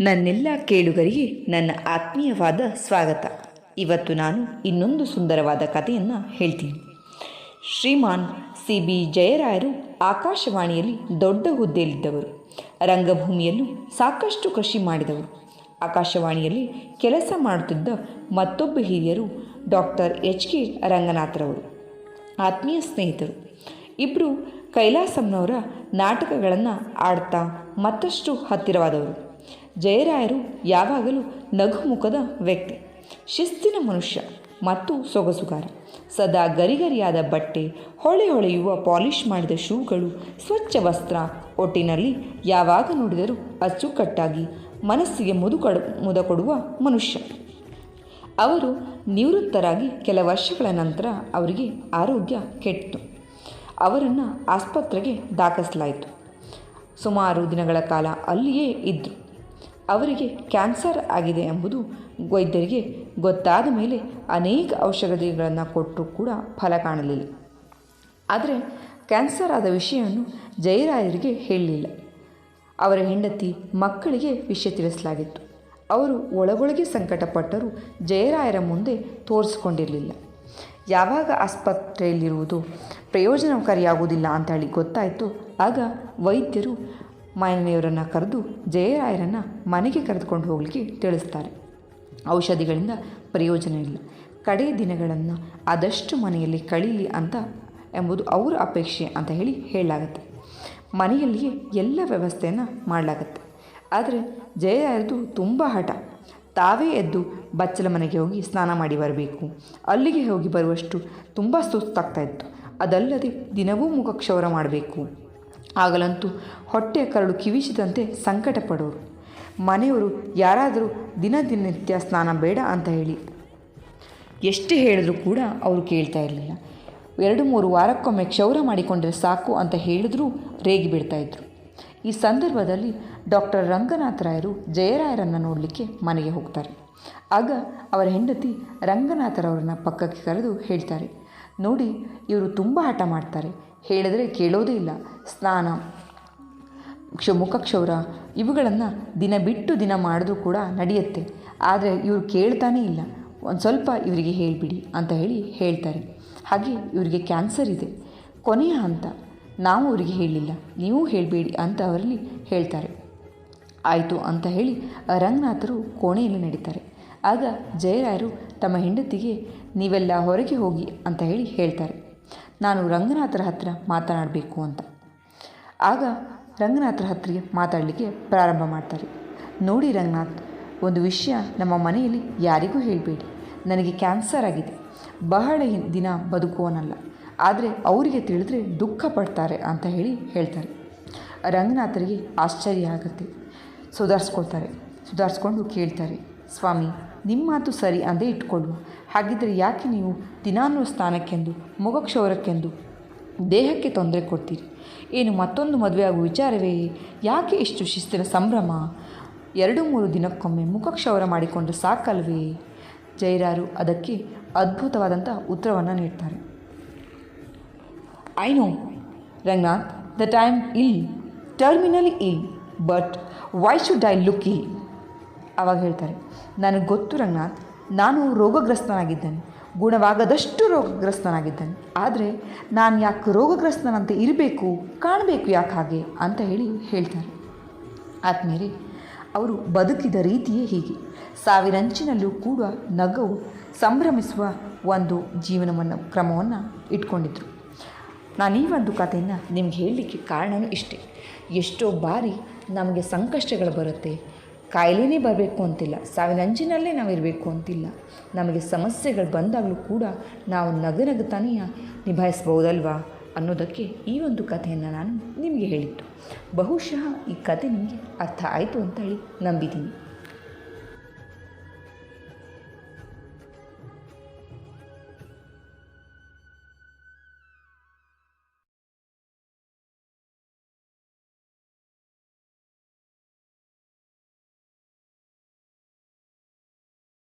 ನನ್ನೆಲ್ಲ ಕೇಳುಗರಿಗೆ ನನ್ನ ಆತ್ಮೀಯವಾದ ಸ್ವಾಗತ. ಇವತ್ತು ನಾನು ಇನ್ನೊಂದು ಸುಂದರವಾದ ಕಥೆಯನ್ನು ಹೇಳ್ತೀನಿ. ಶ್ರೀಮಾನ್ ಸಿ ಬಿ ಜಯರಾಯರು ಆಕಾಶವಾಣಿಯಲ್ಲಿ ದೊಡ್ಡ ಹುದ್ದೆಯಲ್ಲಿದ್ದವರು. ರಂಗಭೂಮಿಯಲ್ಲೂ ಸಾಕಷ್ಟು ಕೃಷಿ ಮಾಡಿದವರು. ಆಕಾಶವಾಣಿಯಲ್ಲಿ ಕೆಲಸ ಮಾಡುತ್ತಿದ್ದ ಮತ್ತೊಬ್ಬ ಹಿರಿಯರು ಡಾಕ್ಟರ್ ಎಚ್ ಕೆ ರಂಗನಾಥರವರು. ಆತ್ಮೀಯ ಸ್ನೇಹಿತರು ಇಬ್ಬರು ಕೈಲಾಸಂನವರ ನಾಟಕಗಳನ್ನು ಆಡ್ತಾ ಮತ್ತಷ್ಟು ಹತ್ತಿರವಾದವರು. ಜಯರಾಯರು ಯಾವಾಗಲೂ ನಗುಮುಖದ ವ್ಯಕ್ತಿ. ಶಿಸ್ತಿನ ಮನುಷ್ಯ ಮತ್ತು ಸೊಗಸುಗಾರ. ಸದಾ ಗರಿಗರಿಯಾದ ಬಟ್ಟೆ, ಹೊಳೆ ಹೊಳೆಯುವ ಪಾಲಿಷ್ ಮಾಡಿದ ಶೂಗಳು, ಸ್ವಚ್ಛ ವಸ್ತ್ರ ಒಟ್ಟಿನಲ್ಲಿ ಯಾವಾಗ ನೋಡಿದರೂ ಅಚ್ಚುಕಟ್ಟಾಗಿ ಮನಸ್ಸಿಗೆ ಮುದು ಕೊಡ ಮುದ ಕೊಡುವ ಮನುಷ್ಯ. ಅವರು ನಿವೃತ್ತರಾಗಿ ಕೆಲ ವರ್ಷಗಳ ನಂತರ ಅವರಿಗೆ ಆರೋಗ್ಯ ಕೆಟ್ಟಿತು. ಅವರನ್ನು ಆಸ್ಪತ್ರೆಗೆ ದಾಖಲಿಸಲಾಯಿತು. ಸುಮಾರು ದಿನಗಳ ಕಾಲ ಅಲ್ಲಿಯೇ ಇದ್ದರು ಅವರಿಗೆ ಕ್ಯಾನ್ಸರ್ ಆಗಿದೆ ಎಂಬುದು ವೈದ್ಯರಿಗೆ ಗೊತ್ತಾದ ಮೇಲೆ ಅನೇಕ ಔಷಧಿಗಳನ್ನು ಕೊಟ್ಟರೂ ಕೂಡ ಫಲ ಕಾಣಲಿಲ್ಲ. ಆದರೆ ಕ್ಯಾನ್ಸರ್ ಆದ ವಿಷಯವನ್ನು ಜಯರಾಯರಿಗೆ ಹೇಳಲಿಲ್ಲ. ಅವರ ಹೆಂಡತಿ ಮಕ್ಕಳಿಗೆ ವಿಷಯ ತಿಳಿಸಲಾಗಿತ್ತು. ಅವರು ಒಳಗೊಳಗೆ ಸಂಕಟಪಟ್ಟರೂ ಜಯರಾಯರ ಮುಂದೆ ತೋರಿಸಿಕೊಂಡಿರಲಿಲ್ಲ. ಯಾವಾಗ ಆಸ್ಪತ್ರೆಯಲ್ಲಿರುವುದು ಪ್ರಯೋಜನಕಾರಿಯಾಗುವುದಿಲ್ಲ ಅಂತ ಹೇಳಿ ಗೊತ್ತಾಯಿತು. ಆಗ ವೈದ್ಯರು ಮನೆಯವರನ್ನು ಕರೆದು ಜಯರಾಯರನ್ನು ಮನೆಗೆ ಕರೆದುಕೊಂಡು ಹೋಗಲಿಕ್ಕೆ ತಿಳಿಸ್ತಾರೆ. ಔಷಧಿಗಳಿಂದ ಪ್ರಯೋಜನ ಇಲ್ಲ. ಕಡೆ ದಿನಗಳನ್ನು ಆದಷ್ಟು ಮನೆಯಲ್ಲಿ ಕಳೀಲಿ ಅಂತ ಎಂಬುದು ಅವರ ಅಪೇಕ್ಷೆ ಅಂತ ಹೇಳಿ ಹೇಳಲಾಗತ್ತೆ. ಮನೆಯಲ್ಲಿಯೇ ಎಲ್ಲ ವ್ಯವಸ್ಥೆಯನ್ನು ಮಾಡಲಾಗತ್ತೆ. ಆದರೆ ಜಯರಾಯರದು ತುಂಬ ಹಠ. ತಾವೇ ಎದ್ದು ಬಚ್ಚಲ ಮನೆಗೆ ಹೋಗಿ ಸ್ನಾನ ಮಾಡಿ ಬರಬೇಕು. ಅಲ್ಲಿಗೆ ಹೋಗಿ ಬರುವಷ್ಟು ತುಂಬ ಸುಸ್ತಾಗ್ತಾಯಿತ್ತು ಅದಲ್ಲದೆ ದಿನವೂ ಮುಖಕ್ಷೌರ ಮಾಡಬೇಕು. ಆಗಲಂತೂ ಹೊಟ್ಟೆ ಕರಡು ಕಿವಿಸಿದಂತೆ ಸಂಕಟ ಪಡೋರು ಮನೆಯವರು ಯಾರಾದರೂ ದಿನ ದಿನನಿತ್ಯ ಸ್ನಾನ ಬೇಡ ಅಂತ ಹೇಳಿ. ಎಷ್ಟು ಹೇಳಿದ್ರೂ ಕೂಡ ಅವರು ಕೇಳ್ತಾ ಇರಲಿಲ್ಲ. ಎರಡು ಮೂರು ವಾರಕ್ಕೊಮ್ಮೆ ಕ್ಷೌರ ಮಾಡಿಕೊಂಡ್ರೆ ಸಾಕು ಅಂತ ಹೇಳಿದ್ರೂ ರೇಗಿ ಬಿಡ್ತಾಯಿದ್ರು ಈ ಸಂದರ್ಭದಲ್ಲಿ ಡಾಕ್ಟರ್ ರಂಗನಾಥರಾಯರು ಜಯರಾಯರನ್ನು ನೋಡಲಿಕ್ಕೆ ಮನೆಗೆ ಹೋಗ್ತಾರೆ. ಆಗ ಅವರ ಹೆಂಡತಿ ರಂಗನಾಥರವ್ರನ್ನ ಪಕ್ಕಕ್ಕೆ ಕರೆದು ಹೇಳ್ತಾರೆ ನೋಡಿ, ಇವರು ತುಂಬ ಹಠ ಮಾಡ್ತಾರೆ. ಹೇಳಿದರೆ ಕೇಳೋದೇ ಇಲ್ಲ. ಸ್ನಾನ, ಕ್ಷ, ಮುಖಕ್ಷೌರ, ಇವುಗಳನ್ನು ದಿನ ಬಿಟ್ಟು ದಿನ ಮಾಡಿದ್ರೂ ಕೂಡ ನಡೆಯುತ್ತೆ. ಆದರೆ ಇವರು ಕೇಳ್ತಾನೇ ಇಲ್ಲ. ಒಂದು ಸ್ವಲ್ಪ ಇವರಿಗೆ ಹೇಳಿಬಿಡಿ ಅಂತ ಹೇಳಿ ಹೇಳ್ತಾರೆ. ಹಾಗೆ ಇವರಿಗೆ ಕ್ಯಾನ್ಸರ್ ಇದೆ. ಕೊನೆಯ ಹಂತ, ನಾವು ಅವರಿಗೆ ಹೇಳಿಲ್ಲ ನೀವು ಹೇಳಬೇಡಿ ಅಂತ ಅವರಲ್ಲಿ ಹೇಳ್ತಾರೆ. ಆಯಿತು ಅಂತ ಹೇಳಿ ರಂಗನಾಥರು ಕೋಣೆಯಲ್ಲಿ ನಡೀತಾರೆ. ಆಗ ಜಯರಾಯರು ತಮ್ಮ ಹೆಂಡತಿಗೆ ನೀವೆಲ್ಲ ಹೊರಗೆ ಹೋಗಿ ಅಂತ ಹೇಳಿ ಹೇಳ್ತಾರೆ. ನಾನು ರಂಗನಾಥರ ಹತ್ರ ಮಾತನಾಡಬೇಕು ಅಂತ. ಆಗ ರಂಗನಾಥರ ಹತ್ತಿರ ಮಾತಾಡಲಿಕ್ಕೆ ಪ್ರಾರಂಭ ಮಾಡ್ತಾರೆ. ನೋಡಿ ರಂಗನಾಥ್, ಒಂದು ವಿಷಯ ನಮ್ಮ ಮನೆಯಲ್ಲಿ ಯಾರಿಗೂ ಹೇಳಬೇಡಿ. ನನಗೆ ಕ್ಯಾನ್ಸರ್ ಆಗಿದೆ. ಬಹಳ ದಿನ ಬದುಕುವನಲ್ಲ. ಆದರೆ ಅವರಿಗೆ ತಿಳಿದ್ರೆ ದುಃಖ ಪಡ್ತಾರೆ ಅಂತ ಹೇಳಿ ಹೇಳ್ತಾರೆ. ರಂಗನಾಥರಿಗೆ ಆಶ್ಚರ್ಯ ಆಗುತ್ತೆ. ಸುಧಾರಿಸ್ಕೊಳ್ತಾರೆ. ಸುಧಾರಿಸ್ಕೊಂಡು ಕೇಳ್ತಾರೆ. ಸ್ವಾಮಿ ನಿಮ್ಮ ಮಾತು ಸರಿ ಅಂದೇ ಇಟ್ಕೊಳ್ಳುವ ಹಾಗಿದ್ದರೆ ಯಾಕೆ ನೀವು ದಿನಾನು ಸ್ಥಾನಕ್ಕೆಂದು ಮೊಗಕ್ಷೌರಕ್ಕೆಂದು ದೇಹಕ್ಕೆ ತೊಂದರೆ ಕೊಡ್ತೀರಿ? ಏನು ಮತ್ತೊಂದು ಮದುವೆ ಆಗುವ ವಿಚಾರವೇ? ಯಾಕೆ ಇಷ್ಟು ಶಿಸ್ತಿನ ಸಂಭ್ರಮ? ಎರಡು ಮೂರು ದಿನಕ್ಕೊಮ್ಮೆ ಮುಖಕ್ಷೌರ ಮಾಡಿಕೊಂಡ್ರೆ ಸಾಕಲ್ವೇ? ಜೈರಾರು ಅದಕ್ಕೆ ಅದ್ಭುತವಾದಂಥ ಉತ್ತರವನ್ನು ನೀಡ್ತಾರೆ. I know Ranganath the time ill terminally ill but why should I look ill ಆವಾಗ ಹೇಳ್ತಾರೆ, ನನಗೆ ಗೊತ್ತು ರಂಗನಾಥ್, ನಾನು ರೋಗಗ್ರಸ್ತನಾಗಿದ್ದೇನೆ. ಗುಣವಾಗದಷ್ಟು ರೋಗಗ್ರಸ್ತನಾಗಿದ್ದೇನೆ. ಆದರೆ ನಾನು ಯಾಕೆ ರೋಗಗ್ರಸ್ತನಂತೆ ಇರಬೇಕು, ಕಾಣಬೇಕು ಯಾಕೆ ಹಾಗೆ? ಅಂತ ಹೇಳಿ ಹೇಳ್ತಾರೆ. ಆದ್ಮೇಲೆ ಅವರು ಬದುಕಿದ ರೀತಿಯೇ ಹೀಗೆ. ಸಾವಿರಂಚಿನಲ್ಲೂ ಕೂಡ ನಗವು ಸಂಭ್ರಮಿಸುವ ಒಂದು ಜೀವನವನ್ನು, ಕ್ರಮವನ್ನು ಇಟ್ಕೊಂಡಿದ್ರು. ನಾನು ಈ ಒಂದು ಕಥೆಯನ್ನು ನಿಮ್ಗೆ ಹೇಳಲಿಕ್ಕೆ ಕಾರಣವೂ ಇಷ್ಟೇ. ಎಷ್ಟೋ ಬಾರಿ ನಮಗೆ ಸಂಕಷ್ಟಗಳು ಬರುತ್ತೆ ಕಾಯಿಲೆನೇ ಬರಬೇಕು ಅಂತಿಲ್ಲ. ಸಾವಿನಂಚಿನಲ್ಲೇ ನಾವು ಇರಬೇಕು ಅಂತಿಲ್ಲ. ನಮಗೆ ಸಮಸ್ಯೆಗಳು ಬಂದಾಗಲೂ ಕೂಡ ನಾವು ನಗನಗುತ್ತಾನೇ ನಿಭಾಯಿಸ್ಬೋದಲ್ವಾ ಅನ್ನೋದಕ್ಕೆ ಈ ಒಂದು ಕಥೆಯನ್ನು ನಾನು ನಿಮಗೆ ಹೇಳಿದ್ದು. ಬಹುಶಃ ಈ ಕತೆ ನಿಮಗೆ ಅರ್ಥ ಆಯಿತು ಅಂತ ಹೇಳಿ ನಂಬಿದ್ದೀನಿ.